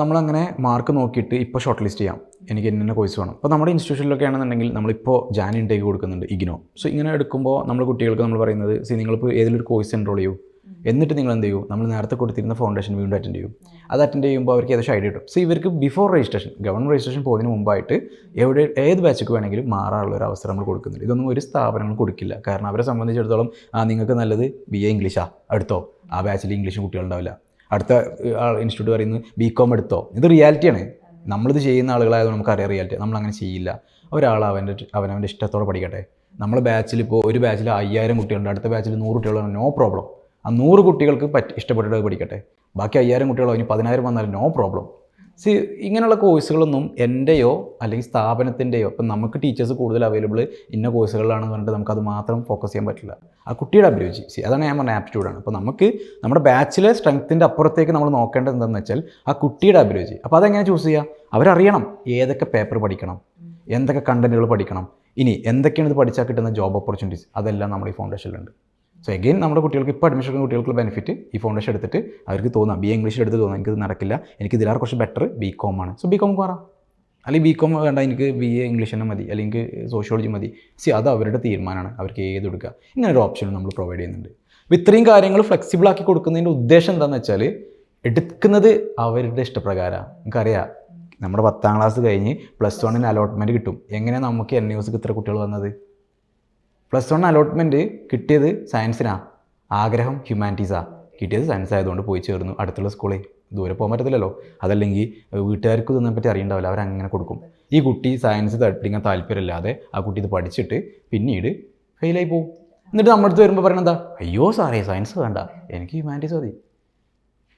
നമ്മളങ്ങനെ മാർക്ക് നോക്കിയിട്ട് ഇപ്പോൾ ഷോർട്ട് ലിസ്റ്റ് ചെയ്യാം. എനിക്ക് എന്നെ കോഴ്സ് വേണം. അപ്പോൾ നമ്മുടെ ഇൻസ്റ്റിറ്റ്യൂഷനിലൊക്കെ ആണെന്നുണ്ടെങ്കിൽ നമ്മളിപ്പോൾ ജാൻ ഇൻടേക്ക് കൊടുക്കുന്നുണ്ട് ഇഗ്നോ സോ ഇങ്ങനെ എടുക്കുമ്പോൾ നമ്മൾ കുട്ടികൾക്ക് നമ്മൾ പറയുന്നത് സി നിങ്ങളിപ്പോൾ ഏതെങ്കിലും ഒരു കോഴ്സ് എൻറോൾ ചെയ്യൂ? എന്നിട്ട് നിങ്ങൾ എന്ത് ചെയ്യും? നമ്മൾ നേരത്തെ കൊടുത്തിരുന്ന ഫൗണ്ടേഷൻ വീണ്ടും അറ്റൻഡ് ചെയ്യും. അത് അറ്റൻഡ് ചെയ്യുമ്പോൾ അവർക്ക് ഏകദേശം ഐഡിയ കിട്ടും. സോ ഇവർക്ക് ബിഫോർ രജിസ്ട്രേഷൻ ഗവൺമെന്റ് രജിസ്ട്രേഷൻ പോകുന്നതിന് മുമ്പായിട്ട് എവിടെ ഏത് ബാച്ചിക്ക് വേണമെങ്കിലും മാറാനുള്ള ഒരു അവസരം നമ്മൾ കൊടുക്കുന്നുണ്ട്. ഇതൊന്നും ഒരു സ്ഥാപനങ്ങൾ കൊടുക്കില്ല. കാരണം അവരെ സംബന്ധിച്ചിടത്തോളം നിങ്ങൾക്ക് നല്ലത് ബി എ ഇംഗ്ലീഷാ എടുത്തോ. ആ ബാച്ചിൽ ഇംഗ്ലീഷും കുട്ടികളുണ്ടാവില്ല അടുത്ത ഇൻസ്റ്റിറ്റ്യൂട്ട് പറയുന്നത് ബി കോം എടുത്തോ. ഇത് റിയാലിറ്റിയാണ് നമ്മളിത് ചെയ്യുന്ന ആളുകളായത് നമുക്കറിയാം റിയാലിറ്റി നമ്മൾ അങ്ങനെ ചെയ്യില്ല. ഒരാൾ അവന്റെ അവനവന്റെ ഇഷ്ടത്തോടെ പഠിക്കട്ടെ. നമ്മൾ ബാച്ചിൽ ഇപ്പോൾ ഒരു ബാച്ചിൽ അയ്യായിരം കുട്ടികളുണ്ട്. അടുത്ത ബാച്ചിൽ നൂറ് കുട്ടികളുണ്ട്. നോ പ്രോബ്ലം ആ നൂറ് കുട്ടികൾക്ക് പറ്റി ഇഷ്ടപ്പെട്ടിട്ട് പഠിക്കട്ടെ. ബാക്കി അയ്യായിരം കുട്ടികളോ ഇനി പതിനായിരം വന്നാലും നോ പ്രോബ്ലം സി ഇങ്ങനെയുള്ള കോഴ്സുകളൊന്നും എന്റെയോ അല്ലെങ്കിൽ സ്ഥാപനത്തിന്റെയോ ഇപ്പം നമുക്ക് ടീച്ചേഴ്സ് കൂടുതൽ അവൈലബിൾ ഇന്ന കോഴ്സുകളിലാണെന്ന് പറഞ്ഞിട്ട് നമുക്കത് മാത്രം ഫോക്കസ് ചെയ്യാൻ പറ്റില്ല. ആ കുട്ടിയുടെ അഭിരുചി സി അതാണ് ഞാൻ പറഞ്ഞ ആപ്റ്റിറ്റ്യൂഡാണ് അപ്പോൾ നമുക്ക് നമ്മുടെ ബാച്ചിലെ സ്ട്രെങ്ത്തിന്റെ അപ്പുറത്തേക്ക് നമ്മൾ നോക്കേണ്ടത് എന്താണെന്ന് വെച്ചാൽ ആ കുട്ടിയുടെ അഭിരുചി അപ്പോൾ അതെങ്ങനെ ചൂസ് ചെയ്യുക അവരറിയണം ഏതൊക്കെ പേപ്പർ പഠിക്കണം എന്തൊക്കെ കണ്ടന്റുകൾ പഠിക്കണം ഇനി എന്തൊക്കെയാണ് ഇത് പഠിച്ചാൽ കിട്ടുന്ന ജോബ് ഓപ്പർച്യൂണിറ്റീസ് അതെല്ലാം നമ്മുടെ ഈ ഫൗണ്ടേഷനിലുണ്ട് സോ എഗെയിൻ നമ്മുടെ കുട്ടികൾക്ക് ഇപ്പോൾ അഡ്മിഷൻ എടുക്കുന്ന കുട്ടികൾക്ക് ബെനിഫിറ്റ് ഈ ഫൗണ്ടേഷൻ എടുത്തിട്ട് അവർക്ക് തോന്നാം. ബി ഇംഗ്ലീഷ് എടുത്ത് തോന്നാം. എനിക്കിത് നടക്കില്ല. എനിക്ക് ഇതിലാറ് കുറച്ച് ബെറ്റർ ബി കോം ആണ്. സോ ബി കോം മാറാം. അല്ലെങ്കിൽ ബി കോം വേണ്ട എനിക്ക് ബി എ ഇംഗ്ലീഷ് തന്നെ മതി. അല്ലെങ്കിൽ സോഷ്യോളജി മതി. സി അത് അവരുടെ തീരുമാനമാണ്. അവർക്ക് ഏത് എടുക്കുക. ഇങ്ങനെ ഒരു ഓപ്ഷൻ നമ്മൾ പ്രൊവൈഡ് ചെയ്യുന്നുണ്ട്. അപ്പോൾ ഇത്രയും കാര്യങ്ങൾ ഫ്ലെക്സിബിൾ ആക്കി കൊടുക്കുന്നതിന്റെ ഉദ്ദേശം എന്താണെന്ന് വെച്ചാൽ എടുക്കുന്നത് അവരുടെ ഇഷ്ടപ്രകാരമാണ് നമുക്കറിയാം നമ്മുടെ പത്താം ക്ലാസ് കഴിഞ്ഞ് പ്ലസ് വണ്ണിന് അലോട്ട്മെന്റ് കിട്ടും. എങ്ങനെ നമുക്ക് എൻ യൂസിക്ക് ഇത്ര കുട്ടികൾ വന്നത്? പ്ലസ് വൺ അലോട്ട്മെന്റ് കിട്ടിയത് സയൻസിനാണ് ആഗ്രഹം ഹ്യൂമാനിറ്റീസാണ് കിട്ടിയത് സയൻസ് ആയതുകൊണ്ട് പോയി ചേർന്നു അടുത്തുള്ള സ്കൂളിൽ ദൂരെ പോകാൻ പറ്റത്തില്ലല്ലോ. അതല്ലെങ്കിൽ വീട്ടുകാർക്ക് ഇതൊന്നും പറ്റി അറിയണ്ടാവില്ല. അവരങ്ങനെ കൊടുക്കും. ഈ കുട്ടി സയൻസ് പഠിക്കാൻ താല്പര്യമില്ലാതെ ആ കുട്ടി ഇത് പഠിച്ചിട്ട് പിന്നീട് ഫെയിലായി പോകും എന്നിട്ട് നമ്മുടെ അടുത്ത് വരുമ്പോൾ പറയണത് എന്താ? അയ്യോ സാറേ സയൻസ് വേണ്ട. എനിക്ക് ഹ്യൂമാനിറ്റീസ് മതി.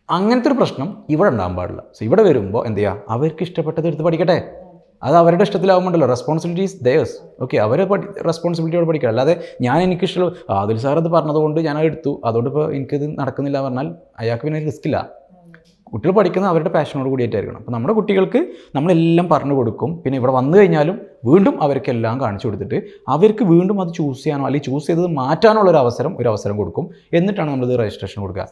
അങ്ങനത്തെ ഒരു പ്രശ്നം ഇവിടെ ഉണ്ടാകാൻ പാടില്ല. സോ ഇവിടെ വരുമ്പോൾ എന്ത് ചെയ്യുക അവർക്ക് ഇഷ്ടപ്പെട്ടത് എടുത്ത് പഠിക്കട്ടെ. അത് അവരുടെ ഇഷ്ടത്തിലാവുമ്പോണ്ടല്ലോ. റെസ്പോൺസിബിലിറ്റീസ് ദയേഴ്സ് ഓക്കെ അവർ പഠി റെസ്പോൺസിബിലിറ്റിയോട് പഠിക്കുക അല്ലാതെ ഞാൻ എനിക്ക് ഇഷ്ടമുള്ള അതിൽ സാർ അത് പറഞ്ഞതുകൊണ്ട് ഞാൻ എടുത്തു. അതുകൊണ്ട് ഇപ്പോൾ എനിക്കിത് നടക്കുന്നില്ല പറഞ്ഞാൽ അയാൾക്ക് പിന്നെ റിസ്ക് ഇല്ല. കുട്ടികൾ പഠിക്കുന്നത് അവരുടെ പാഷനോട് കൂടിയിട്ടായിരിക്കണം. അപ്പോൾ നമ്മുടെ കുട്ടികൾക്ക് നമ്മളെല്ലാം പറഞ്ഞു കൊടുക്കും. പിന്നെ ഇവിടെ വന്നു കഴിഞ്ഞാലും വീണ്ടും അവർക്കെല്ലാം കാണിച്ചു കൊടുത്തിട്ട് അവർക്ക് വീണ്ടും അത് ചൂസ് ചെയ്യാനോ അല്ലെങ്കിൽ ചൂസ് ചെയ്തത് മാറ്റാനുള്ള ഒരു അവസരം ഒരു അവസരം കൊടുക്കും. എന്നിട്ടാണ് നമ്മളിത് രജിസ്ട്രേഷൻ കൊടുക്കുക.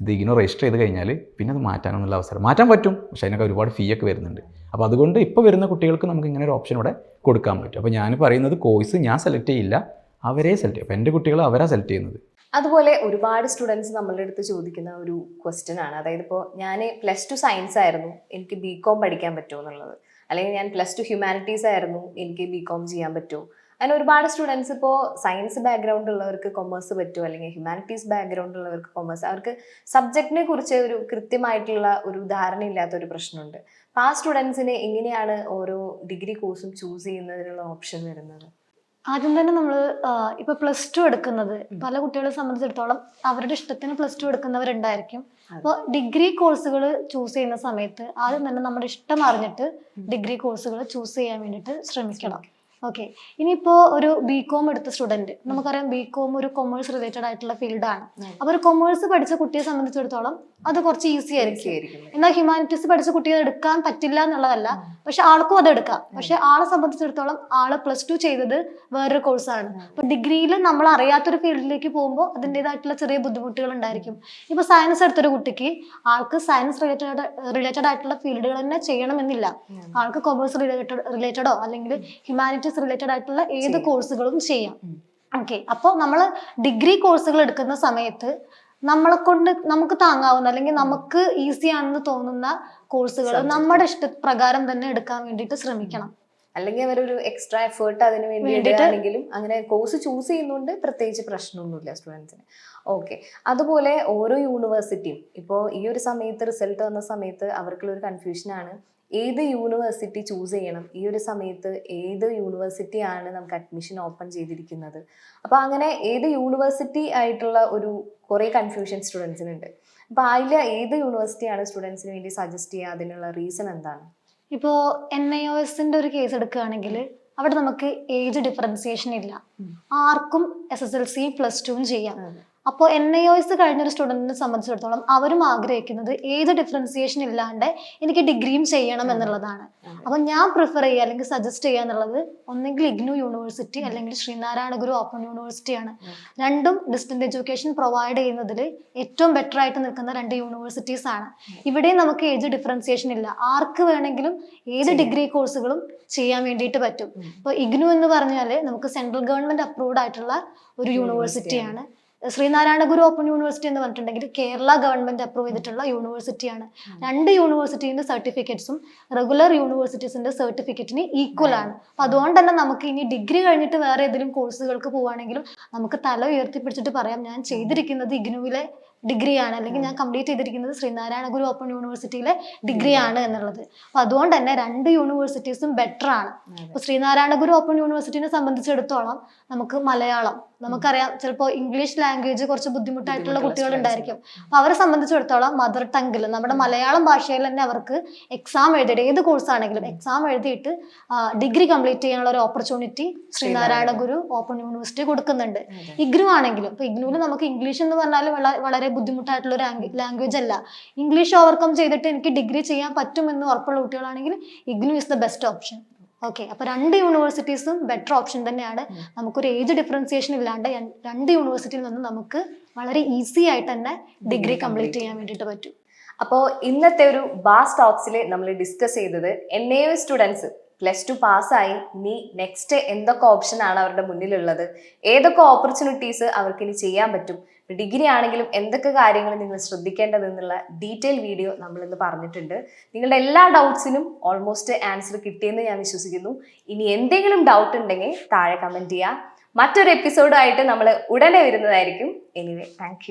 ഇത് ഇങ്ങനെ രജിസ്റ്റർ ചെയ്ത് കഴിഞ്ഞാൽ പിന്നെ അത് മാറ്റാനുള്ള അവസരം. മാറ്റാൻ പറ്റും പക്ഷേ അതിനൊക്കെ ഒരുപാട് ഫീ ഒക്കെ വരുന്നുണ്ട്. അപ്പോൾ അതുകൊണ്ട് ഇപ്പോൾ വരുന്ന കുട്ടികൾക്ക് നമുക്ക് ഇങ്ങനെ ഒരു ഓപ്ഷൻ ഇവിടെ കൊടുക്കാൻ പറ്റും. അപ്പോൾ ഞാൻ പറയുന്നത് കോഴ്സ് ഞാൻ സെലക്ട് ചെയ്യില്ല അവരെ സെലക്ട് ചെയ്യും. അപ്പോൾ എന്റെ കുട്ടികൾ അവരാ സെലക്ട് ചെയ്യുന്നത്. അതുപോലെ ഒരുപാട് സ്റ്റുഡൻസ് നമ്മളുടെ അടുത്ത് ചോദിക്കുന്ന ഒരു ക്വസ്റ്റ്യൻ ആണ്. അതായത് ഇപ്പോൾ ഞാൻ പ്ലസ് ടു സയൻസ് ആയിരുന്നു എനിക്ക് ബി കോം പഠിക്കാൻ പറ്റുമോ എന്നുള്ളത്. അല്ലെങ്കിൽ ഞാൻ പ്ലസ് ടു ഹ്യൂമാനിറ്റീസ് ആയിരുന്നു എനിക്ക് ബി കോം ചെയ്യാൻ പറ്റുമോ. അങ്ങനെ ഒരുപാട് സ്റ്റുഡൻസ് ഇപ്പോൾ സയൻസ് ബാക്ക്ഗ്രൗണ്ട് ഉള്ളവർക്ക് കൊമേഴ്സ് പറ്റും അല്ലെങ്കിൽ ഹ്യൂമാനിറ്റീസ് ബാക്ക്ഗ്രൗണ്ട് ഉള്ളവർക്ക് കൊമേഴ്സ് അവർക്ക് സബ്ജക്റ്റിനെ കുറിച്ച് ഒരു കൃത്യമായിട്ടുള്ള ഒരു ധാരണ ഇല്ലാത്ത ഒരു പ്രശ്നമുണ്ട്. അപ്പം ആ സ്റ്റുഡൻസിനെ എങ്ങനെയാണ് ഓരോ ഡിഗ്രി കോഴ്സും ചൂസ് ചെയ്യുന്നതിനുള്ള ഓപ്ഷൻ വരുന്നത്? ആദ്യം തന്നെ നമ്മൾ ഇപ്പൊ പ്ലസ് ടു എടുക്കുന്നത് പല കുട്ടികളെ സംബന്ധിച്ചിടത്തോളം അവരുടെ ഇഷ്ടത്തിന് പ്ലസ് ടു എടുക്കുന്നവരുണ്ടായിരിക്കും. അപ്പോൾ ഡിഗ്രി കോഴ്സുകൾ ചൂസ് ചെയ്യുന്ന സമയത്ത് ആദ്യം തന്നെ നമ്മുടെ ഇഷ്ടം അറിഞ്ഞിട്ട് ഡിഗ്രി കോഴ്സുകൾ ചൂസ് ചെയ്യാൻ വേണ്ടിയിട്ട് ശ്രമിക്കണം. ഓക്കെ ഇനിയിപ്പോ ഒരു ബി കോം എടുത്ത സ്റ്റുഡന്റ് നമുക്കറിയാം ബി കോം ഒരു കൊമേഴ്സ് റിലേറ്റഡ് ആയിട്ടുള്ള ഫീൽഡാണ് ആണ്. അപ്പൊ ഒരു കൊമേഴ്സ് പഠിച്ച കുട്ടിയെ സംബന്ധിച്ചിടത്തോളം അത് കുറച്ച് ഈസി ആയിരിക്കും. ആയിരിക്കും. എന്നാൽ ഹ്യൂമാനിറ്റീസ് പഠിച്ച കുട്ടിയെ എടുക്കാൻ പറ്റില്ല എന്നുള്ളതല്ല. പക്ഷെ ആൾക്കും അത് എടുക്കാം. പക്ഷെ ആളെ സംബന്ധിച്ചിടത്തോളം ആൾ പ്ലസ് ടു ചെയ്തത് വേറൊരു കോഴ്സാണ് അപ്പൊ ഡിഗ്രിയിൽ നമ്മൾ അറിയാത്തൊരു ഫീൽഡിലേക്ക് പോകുമ്പോൾ അതിന്റെതായിട്ടുള്ള ചെറിയ ബുദ്ധിമുട്ടുകൾ ഉണ്ടായിരിക്കും. ഇപ്പൊ സയൻസ് എടുത്തൊരു കുട്ടിക്ക് ആൾക്ക് സയൻസ് റിലേറ്റഡ് റിലേറ്റഡ് ആയിട്ടുള്ള ഫീൽഡുകൾ തന്നെ ചെയ്യണമെന്നില്ല. ആൾക്ക് കൊമേഴ്സ് റിലേറ്റഡ് റിലേറ്റഡോ അല്ലെങ്കിൽ ഹ്യൂമാനിറ്റീസ് റിലേറ്റഡ് ആയിട്ടുള്ള ഏത് കോഴ്സുകളും ചെയ്യാം. ഓക്കെ അപ്പോൾ നമ്മൾ ഡിഗ്രി കോഴ്സുകൾ എടുക്കുന്ന സമയത്ത് നമ്മളെ കൊണ്ട് നമുക്ക് താങ്ങാവുന്ന അല്ലെങ്കിൽ നമുക്ക് ഈസി ആണെന്ന് തോന്നുന്ന കോഴ്സുകൾ. നമ്മുടെ ഇഷ്ടപ്രകാരം തന്നെ എടുക്കാൻ വേണ്ടിയിട്ട് ശ്രമിക്കണം. അല്ലെങ്കിൽ അവരൊരു എക്സ്ട്രാ എഫേർട്ട് അതിന് വേണ്ടി ഇടുകയാണെങ്കിലും അങ്ങനെ കോഴ്സ് ചൂസ് ചെയ്യുന്നതുകൊണ്ട് പ്രത്യേകിച്ച് പ്രശ്നമൊന്നുമില്ല സ്റ്റുഡൻസിന് ഓക്കെ അതുപോലെ ഓരോ യൂണിവേഴ്സിറ്റിയും ഇപ്പോൾ ഈ ഒരു സമയത്ത് റിസൾട്ട് വന്ന സമയത്ത് അവർക്കുള്ള ഒരു കൺഫ്യൂഷനാണ് ഏത് യൂണിവേഴ്സിറ്റി ചൂസ് ചെയ്യണം? ഈ ഒരു സമയത്ത് ഏത് യൂണിവേഴ്സിറ്റിയാണ് നമുക്ക് അഡ്മിഷൻ ഓപ്പൺ ചെയ്തിരിക്കുന്നത്? അപ്പോൾ അങ്ങനെ ഏത് യൂണിവേഴ്സിറ്റി ആയിട്ടുള്ള ഒരു കുറേ കൺഫ്യൂഷൻ സ്റ്റുഡൻസിനുണ്ട് അപ്പോൾ അതിൽ ഏത് യൂണിവേഴ്സിറ്റിയാണ് സ്റ്റുഡൻസിന് വേണ്ടി സജസ്റ്റ് ചെയ്യുക? അതിനുള്ള റീസൺ എന്താണ്? ഇപ്പോൾ എൻ ഐ ഒ എസിന്റെ ഒരു കേസ് എടുക്കുകയാണെങ്കിൽ അവിടെ നമുക്ക് ഏജ് ഡിഫറൻസിയേഷൻ ഇല്ല. ആർക്കും S S L C plus ടുവും ചെയ്യാം. അപ്പോൾ എൻ ഐ ഒ എസ് കഴിഞ്ഞൊരു സ്റ്റുഡന്റിനെ സംബന്ധിച്ചിടത്തോളം അവരും ആഗ്രഹിക്കുന്നത് ഏത് ഡിഫറൻസിയേഷൻ ഇല്ലാണ്ട് എനിക്ക് ഡിഗ്രിയും ചെയ്യണം എന്നുള്ളതാണ്. അപ്പോൾ അപ്പം ഞാൻ പ്രിഫർ ചെയ്യുക അല്ലെങ്കിൽ സജസ്റ്റ് ചെയ്യുക എന്നുള്ളത് ഒന്നെങ്കിൽ ഇഗ്നു യൂണിവേഴ്സിറ്റി അല്ലെങ്കിൽ ശ്രീനാരായണ ഗുരു ഓപ്പൺ യൂണിവേഴ്സിറ്റിയാണ് രണ്ടും ഡിസ്റ്റൻസ് എഡ്യൂക്കേഷൻ പ്രൊവൈഡ് ചെയ്യുന്നതിൽ ഏറ്റവും ബെറ്റർ ആയിട്ട് നിൽക്കുന്ന രണ്ട് യൂണിവേഴ്സിറ്റീസ് ആണ്. ഇവിടെ നമുക്ക് ഏജ് ഡിഫറൻസിയേഷൻ ഇല്ല. ആർക്ക് വേണമെങ്കിലും ഏത് ഡിഗ്രി കോഴ്സുകളും ചെയ്യാൻ വേണ്ടിയിട്ട് പറ്റും. ഇപ്പോൾ ഇഗ്നു എന്ന് പറഞ്ഞാൽ നമുക്ക് സെൻട്രൽ ഗവൺമെന്റ് അപ്രൂവ്ഡ് ആയിട്ടുള്ള ഒരു യൂണിവേഴ്സിറ്റിയാണ് ശ്രീനാരായണ ഗുരു ഓപ്പൺ യൂണിവേഴ്സിറ്റി എന്ന് പറഞ്ഞിട്ടുണ്ടെങ്കിൽ കേരള ഗവൺമെന്റ് അപ്രൂവ് ചെയ്തിട്ടുള്ള യൂണിവേഴ്സിറ്റിയാണ്. രണ്ട് യൂണിവേഴ്സിറ്റീന്റെ സർട്ടിഫിക്കറ്റ്സും റെഗുലർ യൂണിവേഴ്സിറ്റീസിന്റെ സർട്ടിഫിക്കറ്റിന് ഈക്വൽ ആണ്. അപ്പൊ അതുകൊണ്ട് തന്നെ നമുക്ക് ഇനി ഡിഗ്രി കഴിഞ്ഞിട്ട് വേറെ ഏതെങ്കിലും കോഴ്സുകൾക്ക് പോവുകയാണെങ്കിലും നമുക്ക് തല ഉയർത്തിപ്പിടിച്ചിട്ട് പറയാം ഞാൻ ചെയ്തിരിക്കുന്നത് ഇഗ്നുവിലെ ഡിഗ്രിയാണ് അല്ലെങ്കിൽ ഞാൻ കംപ്ലീറ്റ് ചെയ്തിരിക്കുന്നത് ശ്രീനാരായണ ഗുരു ഓപ്പൺ യൂണിവേഴ്സിറ്റിയിലെ ഡിഗ്രിയാണ് എന്നുള്ളത്. അപ്പൊ അതുകൊണ്ട് തന്നെ രണ്ട് യൂണിവേഴ്സിറ്റീസും ബെറ്റർ ആണ്. ഇപ്പൊ ശ്രീനാരായണ ഗുരു ഓപ്പൺ യൂണിവേഴ്സിറ്റിനെ സംബന്ധിച്ചിടത്തോളം നമുക്ക് മലയാളം നമുക്കറിയാം ചിലപ്പോൾ ഇംഗ്ലീഷ് ലാംഗ്വേജ് കുറച്ച് ബുദ്ധിമുട്ടായിട്ടുള്ള കുട്ടികളുണ്ടായിരിക്കും കുട്ടികൾ ഉണ്ടായിരിക്കും. അപ്പൊ അവരെ സംബന്ധിച്ചിടത്തോളം മദർ ടങ്കിൽ നമ്മുടെ മലയാളം ഭാഷയിൽ തന്നെ അവർക്ക് എക്സാം എഴുതിയിട്ട് ഏത് കോഴ്സ് ആണെങ്കിലും എക്സാം എഴുതിയിട്ട് ഡിഗ്രി കംപ്ലീറ്റ് ചെയ്യാനുള്ള ഒരു opportunity Sreenarayana Guru Open University കൊടുക്കുന്നുണ്ട്. ഇഗ്നു ആണെങ്കിലും ഇപ്പൊ ഇഗ്നുവിൽ നമുക്ക് ഇംഗ്ലീഷ് എന്ന് പറഞ്ഞാൽ വളരെ ബുദ്ധിമുട്ടായിട്ടുള്ള ഒരു ലാംഗ്വേജ് അല്ല. ഇംഗ്ലീഷ് ഓവർകം ചെയ്തിട്ട് എനിക്ക് ഡിഗ്രി ചെയ്യാൻ പറ്റുമെന്ന് ഉറപ്പുള്ള കുട്ടികളാണെങ്കിൽ IGNOU is the best option okay അപ്പൊ രണ്ട് യൂണിവേഴ്സിറ്റീസും ബെറ്റർ ഓപ്ഷൻ തന്നെയാണ്. നമുക്കൊരു ഏജ് ഡിഫറൻസിയേഷൻ ഇല്ലാണ്ട് രണ്ട് യൂണിവേഴ്സിറ്റിയിൽ നിന്നും നമുക്ക് വളരെ ഈസി ആയിട്ട് തന്നെ ഡിഗ്രി കംപ്ലീറ്റ് ചെയ്യാൻ വേണ്ടിയിട്ട് പറ്റും. അപ്പോൾ ഇന്നത്തെ ഒരു ബാസ് ടോക്സിൽ നമ്മൾ ഡിസ്കസ് ചെയ്തത് N A students plus two പാസ്സായി നീ നെക്സ്റ്റ് എന്തൊക്കെ ഓപ്ഷൻ ആണ് അവരുടെ മുന്നിലുള്ളത്? ഏതൊക്കെ ഓപ്പർച്യൂണിറ്റീസ് അവർക്ക് ഇനി ചെയ്യാൻ പറ്റും? ഡിഗ്രി ആണെങ്കിലും എന്തൊക്കെ കാര്യങ്ങൾ നിങ്ങൾ ശ്രദ്ധിക്കേണ്ടതെന്നുള്ള ഡീറ്റെയിൽ വീഡിയോ നമ്മൾ ഇന്ന് പറഞ്ഞിട്ടുണ്ട്. നിങ്ങളുടെ എല്ലാ ഡൗട്ട്സിനും ഓൾമോസ്റ്റ് ആൻസർ കിട്ടിയെന്ന് ഞാൻ വിശ്വസിക്കുന്നു. ഇനി എന്തെങ്കിലും ഡൗട്ട് ഉണ്ടെങ്കിൽ താഴെ കമന്റ് ചെയ്യുക മറ്റൊരു എപ്പിസോഡായിട്ട് നമ്മൾ ഉടനെ വരുന്നതായിരിക്കും. Anyway thank